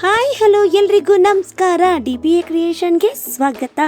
Hi hello ಎಲ್ರಿಗೂ ನಮಸ್ಕಾರ. D B A ಕ್ರಿಯೇಷನ್ಗೆ ಸ್ವಾಗತ.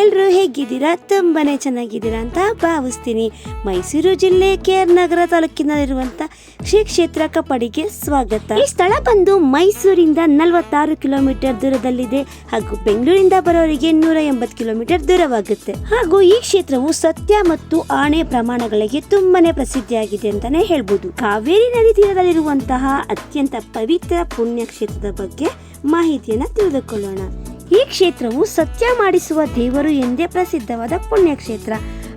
ಎಲ್ಲರೂ ಹೇಗಿದ್ದೀರಾ? ತುಂಬಾನೇ ಚೆನ್ನಾಗಿದ್ದೀರಾ ಅಂತ ಭಾವಿಸ್ತೀನಿ. ಮೈಸೂರು ಜಿಲ್ಲೆ ಕೆ ಆರ್ ನಗರ ತಾಲೂಕಿನಲ್ಲಿರುವಂತ ಶ್ರೀ ಕ್ಷೇತ್ರ ಕಪಡಿಗೆ ಸ್ವಾಗತ. ಈ ಸ್ಥಳ ಬಂದು ಮೈಸೂರಿಂದ ನಲವತ್ತಾರು ಕಿಲೋಮೀಟರ್ ದೂರದಲ್ಲಿದೆ ಹಾಗೂ ಬೆಂಗಳೂರಿಂದ ಬರೋರಿಗೆ ನೂರ ಎಂಬತ್ತು ಕಿಲೋಮೀಟರ್ ದೂರವಾಗುತ್ತೆ. ಹಾಗೂ ಈ ಕ್ಷೇತ್ರವು ಸತ್ಯ ಮತ್ತು ಆಣೆ ಪ್ರಮಾಣಗಳಿಗೆ ತುಂಬಾನೇ ಪ್ರಸಿದ್ಧಿಯಾಗಿದೆ ಅಂತಾನೆ ಹೇಳ್ಬೋದು. ಕಾವೇರಿ ನದಿ ತೀರದಲ್ಲಿರುವಂತಹ ಅತ್ಯಂತ ಪವಿತ್ರ ಪುಣ್ಯ ಕ್ಷೇತ್ರದ ಬಗ್ಗೆ ಮಾಹಿತಿಯನ್ನು ತಿಳಿದುಕೊಳ್ಳೋಣ. ಈ ಕ್ಷೇತ್ರವು ಸತ್ಯ ಮಾಡಿಸುವ ದೇವರು ಎಂದೇ ಪ್ರಸಿದ್ಧವಾದ ಪುಣ್ಯಕ್ಷೇತ್ರ.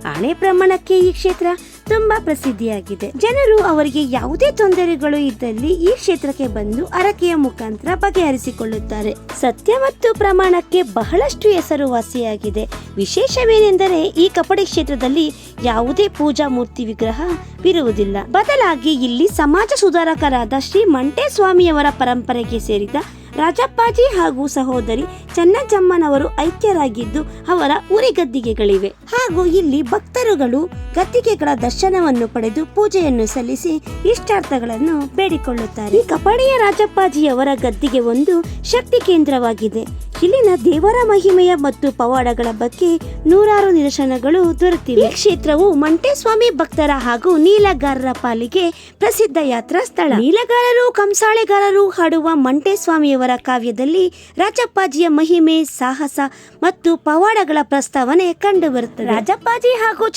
ಆಣೆ ಪ್ರಮಾಣಕ್ಕೆ ಈ ಕ್ಷೇತ್ರ ತುಂಬಾ ಪ್ರಸಿದ್ಧಿಯಾಗಿದೆ. ಜನರು ಅವರಿಗೆ ಯಾವುದೇ ತೊಂದರೆಗಳು ಇದ್ದಲ್ಲಿ ಈ ಕ್ಷೇತ್ರಕ್ಕೆ ಬಂದು ಅರಕೆಯ ಮುಖಾಂತರ ಬಗೆಹರಿಸಿಕೊಳ್ಳುತ್ತಾರೆ. ಸತ್ಯ ಮತ್ತು ಪ್ರಮಾಣಕ್ಕೆ ಬಹಳಷ್ಟು ಹೆಸರುವಾಸಿಯಾಗಿದೆ. ವಿಶೇಷವೇನೆಂದರೆ ಈ ಕಪಡಿ ಕ್ಷೇತ್ರದಲ್ಲಿ ಯಾವುದೇ ಪೂಜಾ ಮೂರ್ತಿ ವಿಗ್ರಹ ವಿಗ್ರಹವಿರುವುದಿಲ್ಲ ಬದಲಾಗಿ ಇಲ್ಲಿ ಸಮಾಜ ಸುಧಾರಕರಾದ ಶ್ರೀ ಮಂಟೇಸ್ವಾಮಿಯವರ ಪರಂಪರೆಗೆ ಸೇರಿದ ರಾಜಪ್ಪಾಜಿ ಹಾಗೂ ಸಹೋದರಿ ಚನ್ನಜಮ್ಮನವರು ಐಕ್ಯರಾಗಿದ್ದು ಅವರ ಉರಿಗದ್ದಿಗೆಗಳಿವೆ ಹಾಗೂ ಇಲ್ಲಿ ಭಕ್ತರುಗಳು ಗದ್ದಿಗೆಗಳ ದರ್ಶನವನ್ನು ಪಡೆದು ಪೂಜೆಯನ್ನು ಸಲ್ಲಿಸಿ ಇಷ್ಟಾರ್ಥಗಳನ್ನು ಬೇಡಿಕೊಳ್ಳುತ್ತಾರೆ. ಈ ಕಪಡಿಯ ರಾಜಪ್ಪಾಜಿಯವರ ಗದ್ದಿಗೆ ಒಂದು ಶಕ್ತಿ ಕೇಂದ್ರವಾಗಿದೆ. ಇಲ್ಲಿನ ದೇವರ ಮಹಿಮೆಯ ಮತ್ತು ಪವಾಡಗಳ ಬಗ್ಗೆ ನೂರಾರು ನಿದರ್ಶನಗಳು ದೊರೆತಿವೆ. ಈ ಕ್ಷೇತ್ರವು ಮಂಟೇಸ್ವಾಮಿ ಭಕ್ತರ ಹಾಗೂ ನೀಲಗಾರರ ಪಾಲಿಗೆ ಪ್ರಸಿದ್ಧ ಯಾತ್ರಾ ಸ್ಥಳ. ನೀಲಗಾರರು, ಕಂಸಾಳೆಗಾರರು ಹಾಡುವ ಮಂಟೇಸ್ವಾಮಿಯವರ ಕಾವ್ಯದಲ್ಲಿ ರಾಜಪ್ಪಾಜಿಯ ಮಹಿಮೆ, ಸಾಹಸ ಮತ್ತು ಪವಾಡಗಳ ಪ್ರಸ್ತಾವನೆ ಕಂಡುಬರುತ್ತದೆ. ರಾಜಪ್ಪಾಜಿ ಹಾಗೂ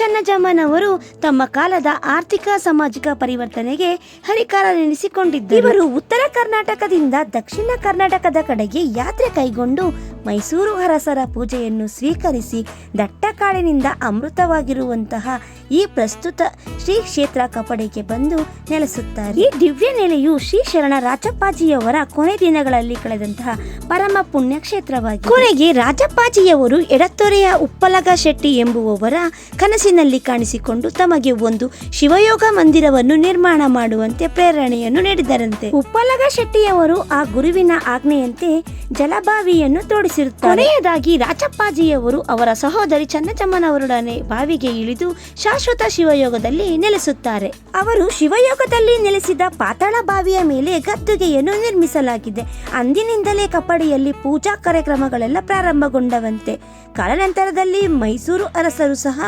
ಚನ್ನಜಮ್ಮನವರು ತಮ್ಮ ಕಾಲದ ಆರ್ಥಿಕ, ಸಾಮಾಜಿಕ ಪರಿವರ್ತನೆಗೆ ಹರಿಕಾರನೆನಿಸಿಕೊಂಡಿದ್ದರು ಇವರು ಉತ್ತರ ಕರ್ನಾಟಕದಿಂದ ದಕ್ಷಿಣ ಕರ್ನಾಟಕದ ಕಡೆಗೆ ಯಾತ್ರೆ ಕೈಗೊಂಡು ಮೈಸೂರು ಅರಸರ ಪೂಜೆಯನ್ನು ಸ್ವೀಕರಿಸಿ ದಟ್ಟ ಕಾಡಿನಿಂದ ಅಮೃತವಾಗಿರುವಂತಹ ಈ ಪ್ರಸ್ತುತ ಶ್ರೀ ಕ್ಷೇತ್ರ ಕಪಡೆಗೆ ಬಂದು ನೆಲೆಸುತ್ತಾರೆ. ಈ ದಿವ್ಯ ನೆಲೆಯು ಶ್ರೀ ಶರಣ ರಾಜಪ್ಪಾಜಿಯವರ ಕೊನೆ ದಿನಗಳಲ್ಲಿ ಕಳೆದಂತಹ ಪರಮ ಪುಣ್ಯ ಕ್ಷೇತ್ರವಾಗಿದೆ. ಕೊನೆಗೆ ರಾಜಪ್ಪಾಜಿಯವರು ಎಡತೊರೆಯ ಉಪ್ಪಲಗ ಶೆಟ್ಟಿ ಎಂಬುವವರ ಕನಸಿನಲ್ಲಿ ಕಾಣಿಸಿಕೊಂಡು ತಮಗೆ ಒಂದು ಶಿವಯೋಗ ಮಂದಿರವನ್ನು ನಿರ್ಮಾಣ ಮಾಡುವಂತೆ ಪ್ರೇರಣೆಯನ್ನು ನೀಡಿದರಂತೆ. ಉಪ್ಪಲಗ ಶೆಟ್ಟಿಯವರು ಆ ಗುರುವಿನ ಆಜ್ಞೆಯಂತೆ ಜಲಬಾವಿಯನ್ನು ತೋಡಿಸಿರುತ್ತಾರೆ. ಕೊನೆಯದಾಗಿ ರಾಜಪ್ಪಾಜಿಯವರು ಅವರ ಸಹೋದರಿ ಚನ್ನಚಮ್ಮನವರೊಡನೆ ಬಾವಿಗೆ ಇಳಿದು ಶಾಶ್ವತ ಶಿವಯೋಗದಲ್ಲಿ ನೆಲೆಸುತ್ತಾರೆ. ಅವರು ಶಿವಯೋಗದಲ್ಲಿ ನೆಲೆಸಿದ ಪಾತಾಳ ಬಾವಿಯ ಮೇಲೆ ಗದ್ದುಗೆಯನ್ನು ನಿರ್ಮಿಸಲಾಗಿದೆ. ಅಂದಿನಿಂದಲೇ ಕಪಡಿಯಲ್ಲಿ ಪೂಜಾ ಕಾರ್ಯಕ್ರಮಗಳೆಲ್ಲ ಪ್ರಾರಂಭಗೊಂಡವಂತೆ. ಕಾಲನಂತರದಲ್ಲಿ ಮೈಸೂರು ಅರಸರು ಸಹ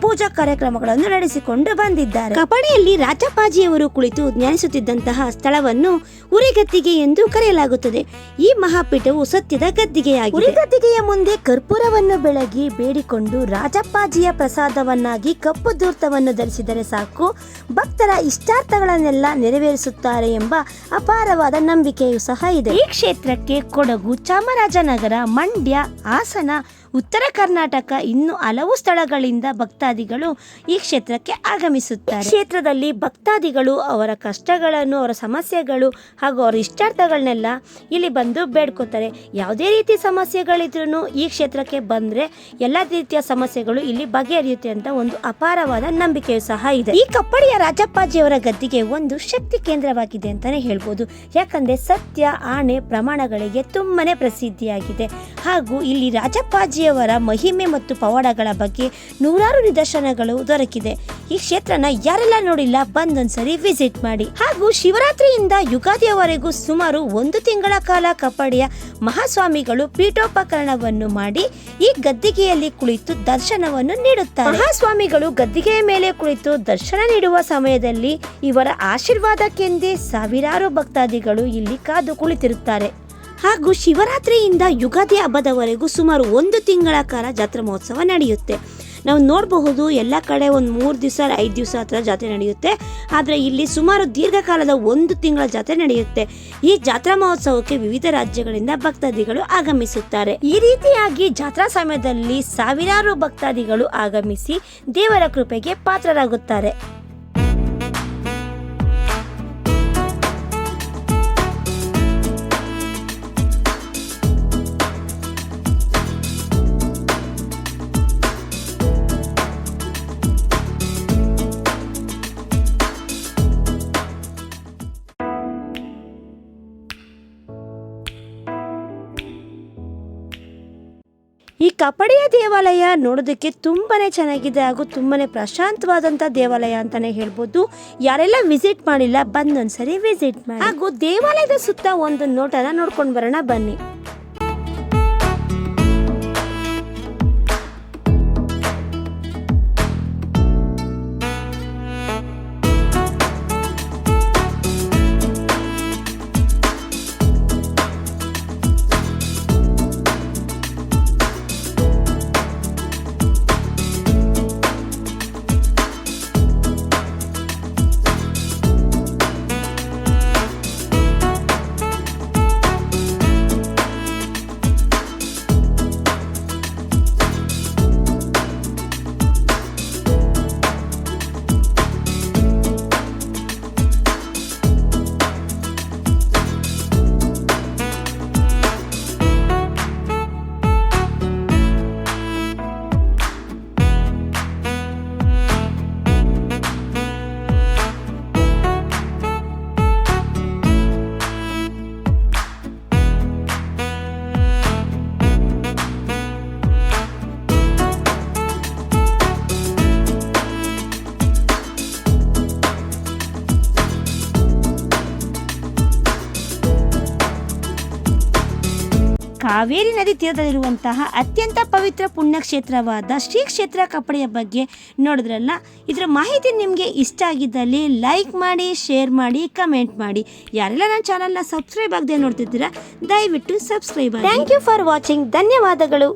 ಪೂಜಾ ಕಾರ್ಯಕ್ರಮಗಳನ್ನು ನಡೆಸಿಕೊಂಡು ಬಂದಿದ್ದಾರೆ. ಕಪಡಿಯಲ್ಲಿ ರಾಜಪ್ಪಾಜಿಯವರು ಕುಳಿತು ಧ್ಯಾನಿಸುತ್ತಿದ್ದಂತಹ ಸ್ಥಳವನ್ನು ಉರಿಗತ್ತಿಗೆ ಎಂದು ಕರೆಯಲಾಗುತ್ತದೆ. ಈ ಮಹಾಪೀಠವು ಸತ್ಯದ ಗದ್ದಿಗೆಯಾಗಿದೆ. ಉರಿಗತ್ತಿಗೆಯ ಮುಂದೆ ಕರ್ಪೂರವನ್ನು ಬೆಳಗಿ ಬೇಡಿಕೊಂಡು ರಾಜಪ್ಪಾಜಿಯ ಪ್ರಸಾದವನ್ನಾಗಿ ಕಪ್ಪು ದೂರ್ತವನ್ನು ಧರಿಸಿದರೆ ಸಾಕು. ಭಕ್ತರ ಇಷ್ಟಾರ್ಥಗಳನ್ನೆಲ್ಲ ನೆರವೇರಿಸುತ್ತಾರೆ ಎಂಬ ಅಪಾರವಾದ ನಂಬಿಕೆಯೂ ಸಹ ಇದೆ. ಈ ಕ್ಷೇತ್ರಕ್ಕೆ ಕೊಡಗು ಚಾಮರಾಜನಗರ ಮಂಡ್ಯ ಹಾಸನ ಉತ್ತರ ಕರ್ನಾಟಕ ಇನ್ನು ಹಲವು ಸ್ಥಳಗಳಿಂದ ಭಕ್ತಾದಿಗಳು ಈ ಕ್ಷೇತ್ರಕ್ಕೆ ಆಗಮಿಸುತ್ತಾರೆ. ಕ್ಷೇತ್ರದಲ್ಲಿ ಭಕ್ತಾದಿಗಳು ಅವರ ಕಷ್ಟಗಳನ್ನು, ಅವರ ಸಮಸ್ಯೆಗಳು ಹಾಗೂ ಅವರ ಇಷ್ಟಾರ್ಥಗಳನ್ನೆಲ್ಲ ಇಲ್ಲಿ ಬಂದು ಬೇಡ್ಕೋತಾರೆ. ಯಾವುದೇ ರೀತಿ ಸಮಸ್ಯೆಗಳಿದ್ರೂ ಈ ಕ್ಷೇತ್ರಕ್ಕೆ ಬಂದರೆ ಎಲ್ಲ ರೀತಿಯ ಸಮಸ್ಯೆಗಳು ಇಲ್ಲಿ ಬಗೆಹರಿಯುತ್ತೆ ಅಂತ ಒಂದು ಅಪಾರವಾದ ನಂಬಿಕೆಯು ಸಹ ಇದೆ. ಈ ಕಪ್ಪಡಿಯ ರಾಜಪ್ಪಾಜಿಯವರ ಗದ್ದಿಗೆ ಒಂದು ಶಕ್ತಿ ಕೇಂದ್ರವಾಗಿದೆ ಅಂತಾನೆ ಹೇಳ್ಬೋದು. ಯಾಕಂದ್ರೆ ಸತ್ಯ, ಆಣೆ ಪ್ರಮಾಣಗಳಿಗೆ ತುಂಬಾನೇ ಪ್ರಸಿದ್ಧಿಯಾಗಿದೆ. ಹಾಗೂ ಇಲ್ಲಿ ರಾಜಪ್ಪಾಜಿಯವರ ಮಹಿಮೆ ಮತ್ತು ಪವಾಡಗಳ ಬಗ್ಗೆ ನೂರಾರು ನಿದರ್ಶನಗಳು ದೊರಕಿದೆ. ಈ ಕ್ಷೇತ್ರನ ಯಾರೆಲ್ಲ ನೋಡಿಲ್ಲ ಬಂದೊಂದ್ಸರಿ ವಿಸಿಟ್ ಮಾಡಿ. ಹಾಗೂ ಶಿವರಾತ್ರಿಯಿಂದ ಯುಗಾದಿಯವರೆಗೂ ಸುಮಾರು ಒಂದು ತಿಂಗಳ ಕಾಲ ಕಪ್ಪಡಿಯ ಮಹಾಸ್ವಾಮಿಗಳು ಪೀಠೋಪಕರಣವನ್ನು ಮಾಡಿ ಈ ಗದ್ದಿಗೆಯಲ್ಲಿ ಕುಳಿತು ದರ್ಶನವನ್ನು ನೀಡುತ್ತಾರೆ. ಮಹಾಸ್ವಾಮಿಗಳು ಗದ್ದಿಗೆಯ ಮೇಲೆ ಕುಳಿತು ದರ್ಶನ ನೀಡುವ ಸಮಯದಲ್ಲಿ ಇವರ ಆಶೀರ್ವಾದಕ್ಕೆಂದೇ ಸಾವಿರಾರು ಭಕ್ತಾದಿಗಳು ಇಲ್ಲಿ ಕಾದು ಕುಳಿತಿರುತ್ತಾರೆ. ಹಾಗೂ ಶಿವರಾತ್ರಿಯಿಂದ ಯುಗಾದಿ ಹಬ್ಬದವರೆಗೂ ಸುಮಾರು ಒಂದು ತಿಂಗಳ ಕಾಲ ಜಾತ್ರಾ ಮಹೋತ್ಸವ ನಡೆಯುತ್ತೆ. ನಾವು ನೋಡಬಹುದು ಎಲ್ಲ ಕಡೆ ಒಂದು ಮೂರು ದಿವಸ, ಐದು ದಿವಸ ಹತ್ರ ಜಾತ್ರೆ ನಡೆಯುತ್ತೆ. ಆದರೆ ಇಲ್ಲಿ ಸುಮಾರು ದೀರ್ಘಕಾಲದ ಒಂದು ತಿಂಗಳ ಜಾತ್ರೆ ನಡೆಯುತ್ತೆ. ಈ ಜಾತ್ರಾ ಮಹೋತ್ಸವಕ್ಕೆ ವಿವಿಧ ರಾಜ್ಯಗಳಿಂದ ಭಕ್ತಾದಿಗಳು ಆಗಮಿಸುತ್ತಾರೆ. ಈ ರೀತಿಯಾಗಿ ಜಾತ್ರಾ ಸಮಯದಲ್ಲಿ ಸಾವಿರಾರು ಭಕ್ತಾದಿಗಳು ಆಗಮಿಸಿ ದೇವರ ಕೃಪೆಗೆ ಪಾತ್ರರಾಗುತ್ತಾರೆ. ಈ ಕಪಡಿಯ ದೇವಾಲಯ ನೋಡೋದಕ್ಕೆ ತುಂಬಾ ಚೆನ್ನಾಗಿದೆ ಹಾಗೂ ತುಂಬಾ ಪ್ರಶಾಂತವಾದಂತ ದೇವಾಲಯ ಅಂತಾನೆ ಹೇಳ್ಬೋದು. ಯಾರೆಲ್ಲ ವಿಸಿಟ್ ಮಾಡಿಲ್ಲ ಬಂದೊಂದ್ಸರಿ ವಿಸಿಟ್ ಮಾಡಿ. ಹಾಗೂ ದೇವಾಲಯದ ಸುತ್ತ ಒಂದು ನೋಟನ ನೋಡ್ಕೊಂಡು ಬರೋಣ ಬನ್ನಿ. ಕಾವೇರಿ ನದಿ ತೀರದಲ್ಲಿರುವಂತಹ ಅತ್ಯಂತ ಪವಿತ್ರ ಪುಣ್ಯಕ್ಷೇತ್ರವಾದ ಶ್ರೀ ಕ್ಷೇತ್ರ ಕಪ್ಪಡೆಯ ಬಗ್ಗೆ ನೋಡಿದ್ರಲ್ಲ? ಇದರ ಮಾಹಿತಿ ನಿಮಗೆ ಇಷ್ಟ ಆಗಿದ್ದಲ್ಲಿ ಲೈಕ್ ಮಾಡಿ ಶೇರ್ ಮಾಡಿ ಕಮೆಂಟ್ ಮಾಡಿ. ಯಾರೆಲ್ಲ ನನ್ನ ಚಾನಲ್ನ ಸಬ್ಸ್ಕ್ರೈಬ್ ಆಗದೆ ನೋಡ್ತಿದ್ದೀರಾ, ದಯವಿಟ್ಟು subscribe thank you for watching ಧನ್ಯವಾದಗಳು.